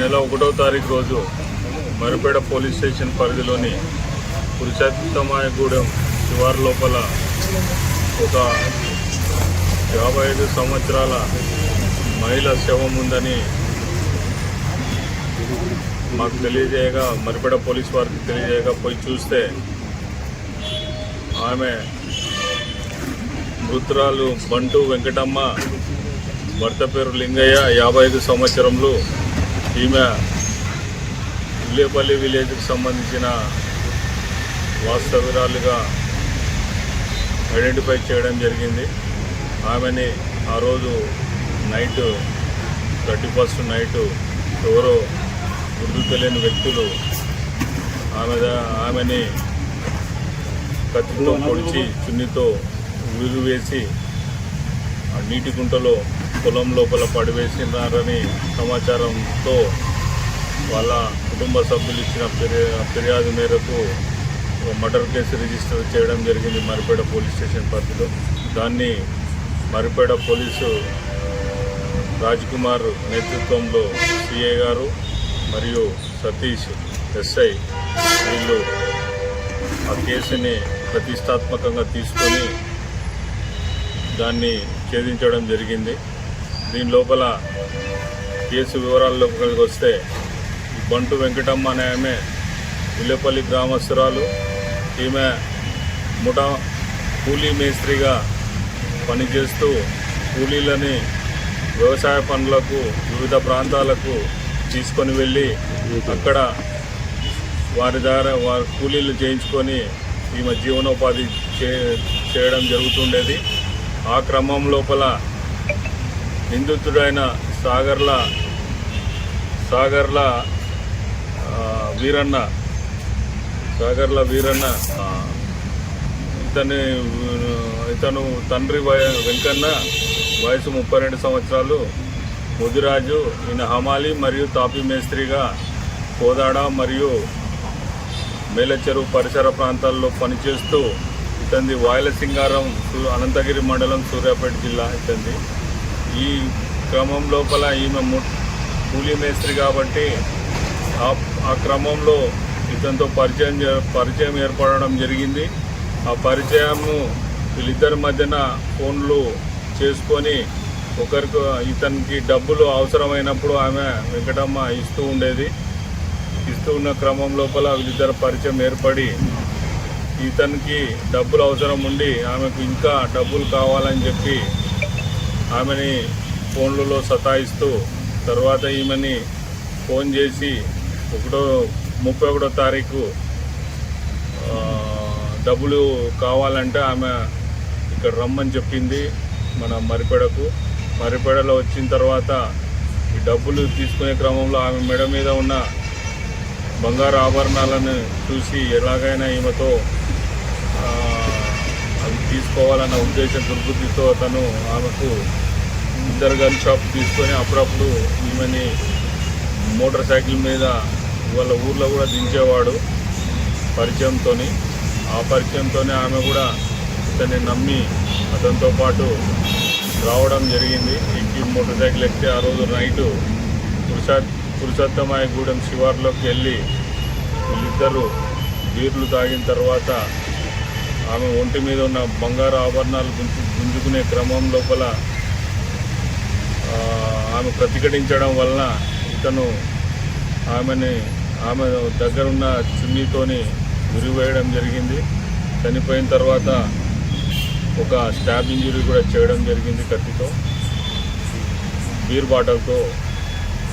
నెల ఒకటో తారీఖు రోజు మరిపేడ పోలీస్ స్టేషన్ పరిధిలోని పురుషోత్తమాయగూడెం శివారు లోపల ఒక యాభై ఐదు సంవత్సరాల మహిళ శవం ఉందని మాకు తెలియజేయగా మరిపేడ పోలీస్ వారికి తెలియజేయగా పోయి చూస్తే ఆమె మృతురాలు బంటు వెంకటమ్మ భర్త పేరు లింగయ్య యాభై ఐదు సంవత్సరంలో ఈమె ఇల్లేపల్లి విలేజ్కి సంబంధించిన వాస్తవిరాలుగా ఐడెంటిఫై చేయడం జరిగింది. ఆమెని ఆ రోజు నైట్ థర్టీ ఫస్ట్ నైట్ ఎవరో గుర్తు తెలియని వ్యక్తులు ఆమె ఆమెని కత్తితో పొడిచి చున్నితో ఉరి వేసి ఆ నీటి గుంటలో పొలం లోపల పడివేసినారని సమాచారంతో వాళ్ళ కుటుంబ సభ్యులు ఇచ్చిన ఫిర్యా- ఫిర్యాదు మేరకు మర్డర్ కేసు రిజిస్టర్ చేయడం జరిగింది మరిపేడ పోలీస్ స్టేషన్ పరిధిలో. దాన్ని మరిపేడ పోలీసు రాజ్ కుమార్ నేతృత్వంలో సిఏ గారు మరియు సతీష్ ఎస్ఐ వీళ్ళు ఆ కేసుని ప్రతిష్టాత్మకంగా తీసుకొని దాన్ని ఛేదించడం జరిగింది. దీని లోపల కేసు వివరాల్లోకి వస్తే బంటు వెంకటమ్మ అనే ఆమె విల్లేపల్లి గ్రామస్తురాలు ఈమె ముఠా కూలీ మేస్త్రిగా పనిచేస్తూ కూలీలని వ్యవసాయ పనులకు వివిధ ప్రాంతాలకు తీసుకొని వెళ్ళి అక్కడ వారి ద్వారా వారి కూలీలు చేయించుకొని ఈమె జీవనోపాధి చే చేయడం జరుగుతుండేది. ఆ క్రమం లోపల నిందితుడైన సాగర్ల సాగర్ల వీరన్న సాగర్ల వీరన్న ఇతని ఇతను తండ్రి వెంకన్న వయసు ముప్పై రెండు సంవత్సరాలు ముదిరాజు ఈయన హమాలి మరియు తాపీ మేస్త్రిగా కోదాడ మరియు మేలచెరువు పరిసర ప్రాంతాల్లో పనిచేస్తూ ఇతంది వాయల సింగారం అనంతగిరి మండలం సూర్యాపేట జిల్లా ఇతంది ఈ క్రమం లోపల ఈమె ము కూలీ మేస్త్రి కాబట్టి ఆ క్రమంలో ఇతనితో పరిచయం పరిచయం ఏర్పడడం జరిగింది. ఆ పరిచయము వీళ్ళిద్దరి మధ్యన ఫోన్లు చేసుకొని ఒకరికి ఇతనికి డబ్బులు అవసరమైనప్పుడు ఆమె వెంకటమ్మ ఇస్తూ ఉండేది. ఇస్తూ ఉన్న క్రమం లోపల వీళ్ళిద్దరు పరిచయం ఏర్పడి ఇతనికి డబ్బులు అవసరం ఉండి ఆమెకు ఇంకా డబ్బులు కావాలని చెప్పి ఆమెని ఫోన్లలో సతాయిస్తూ తర్వాత ఈమెని ఫోన్ చేసి ఒకటో ముప్పై ఒకటో తారీఖు డబ్బులు కావాలంటే ఆమె ఇక్కడ రమ్మని చెప్పింది మన మరిపెడకు. మరిపెడలో వచ్చిన తర్వాత ఈ డబ్బులు తీసుకునే క్రమంలో ఆమె మెడ మీద ఉన్న బంగారు ఆభరణాలను చూసి ఎలాగైనా ఈమెతో అవి తీసుకోవాలన్న ఉద్దేశం దుర్బుద్ధితో అతను ఆమెకు ఇద్దరు గన్ షాప్ తీసుకొని అప్పుడప్పుడు ఈమెని మోటార్ సైకిల్ మీద వాళ్ళ ఊర్లో కూడా దించేవాడు పరిచయంతో ఆ పరిచయంతోనే ఆమె కూడా అతన్ని నమ్మి అతనితో పాటు రావడం జరిగింది. ఎక్కి మోటార్ సైకిల్ ఎక్కితే ఆ రోజు నైటు పురుషా పురుషోత్తమాయగూడెం శివార్లోకి వెళ్ళి వీళ్ళిద్దరూ బీర్లు తాగిన తర్వాత ఆమె ఒంటి మీద ఉన్న బంగారు ఆభరణాలు గుంజు గుంజుకునే క్రమం లోపల ఆమె ప్రతిఘటించడం వలన ఇతను ఆమెని ఆమె దగ్గర ఉన్న చున్నీతోని ఉరివేయడం జరిగింది. చనిపోయిన తర్వాత ఒక స్టాబ్ ఇంజరీ కూడా చేయడం జరిగింది కత్తితో. బీర్ బాటల్తో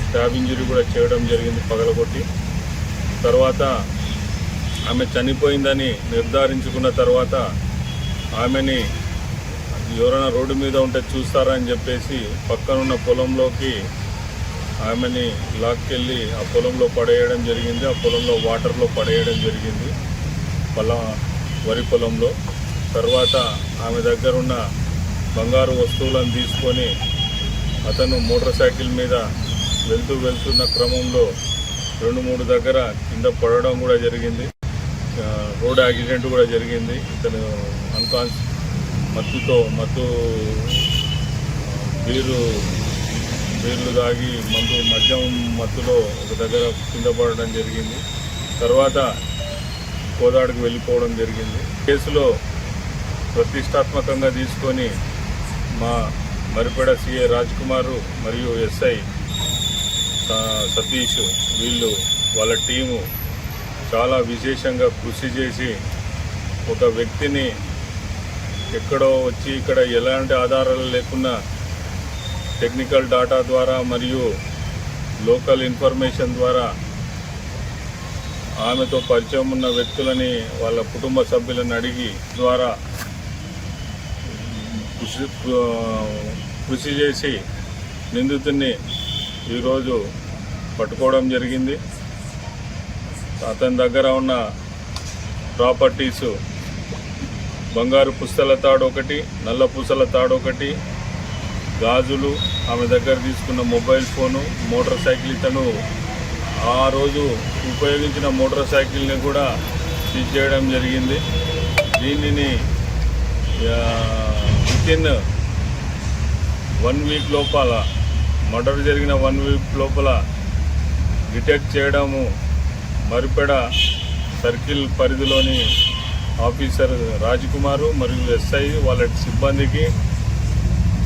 స్టాబ్ ఇంజరీ కూడా చేయడం జరిగింది పగలగొట్టి. తర్వాత ఆమె చనిపోయిందని నిర్ధారించుకున్న తర్వాత ఆమెని ఎవరైనా రోడ్డు మీద ఉంటే చూస్తారా అని చెప్పేసి పక్కనున్న పొలంలోకి ఆమెని లాక్కెళ్ళి ఆ పొలంలో పడేయడం జరిగింది. ఆ పొలంలో వాటర్లో పడేయడం జరిగింది. పొల వరి పొలంలో. తర్వాత ఆమె దగ్గర ఉన్న బంగారు వస్తువులను తీసుకొని అతను మోటార్ సైకిల్ మీద వెళ్తూ వెళ్తున్న క్రమంలో రెండు మూడు దగ్గర కింద పడడం కూడా జరిగింది. రోడ్ యాక్సిడెంట్ కూడా జరిగింది. ఇతను అన్కాన్స్ మత్తుతో మత్తు బీరు బీర్లు తాగి మందు మద్యం మత్తులో ఒక దగ్గర కింద పడడం జరిగింది. తర్వాత కోదాడుకు వెళ్ళిపోవడం జరిగింది. కేసులో ప్రతిష్టాత్మకంగా తీసుకొని మా మరిపెడ సిఏ రాజ్ కుమారు మరియు ఎస్ఐ స- సతీష్ వీళ్ళు వాళ్ళ టీము చాలా విశేషంగా కృషి చేసి ఒక వ్యక్తిని ఎక్కడో వచ్చి ఇక్కడ ఎలాంటి ఆధారాలు లేకున్నా టెక్నికల్ డాటా ద్వారా మరియు లోకల్ ఇన్ఫర్మేషన్ ద్వారా ఆమెతో పరిచయం ఉన్న వ్యక్తులని వాళ్ళ కుటుంబ సభ్యులను అడిగి ద్వారా కృషి కృషి చేసి నిందితుడిని ఈరోజు పట్టుకోవడం జరిగింది. అతని దగ్గర ఉన్న ప్రాపర్టీసు బంగారు పుస్తల తాడు ఒకటి నల్ల పూసల తాడు ఒకటి గాజులు ఆమె దగ్గర తీసుకున్న మొబైల్ ఫోను మోటార్ సైకిల్ ఇతను ఆ రోజు ఉపయోగించిన మోటార్ సైకిల్ని కూడా సీజ్ చేయడం జరిగింది. దీనిని విత్ ఇన్ వన్ వీక్ లోపల మర్డర్ జరిగిన వన్ వీక్ లోపల డిటెక్ట్ చేయడము మరిపెడ సర్కిల్ పరిధిలోని ఆఫీసర్ రాజ్కుమారు మరియు ఎస్ఐ వాళ్ళ సిబ్బందికి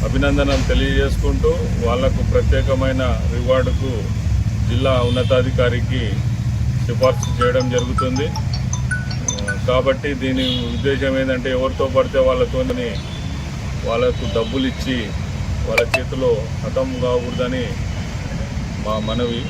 అభినందనలు తెలియజేసుకుంటూ వాళ్ళకు ప్రత్యేకమైన రివార్డుకు జిల్లా ఉన్నతాధికారికి సిఫార్సు చేయడం జరుగుతుంది. కాబట్టి దీని ఉద్దేశం ఏంటంటే ఎవరితో పడితే వాళ్ళతోని వాళ్ళకు డబ్బులు ఇచ్చి వాళ్ళ చేతిలో హతం కాకూడదని మా మనవి.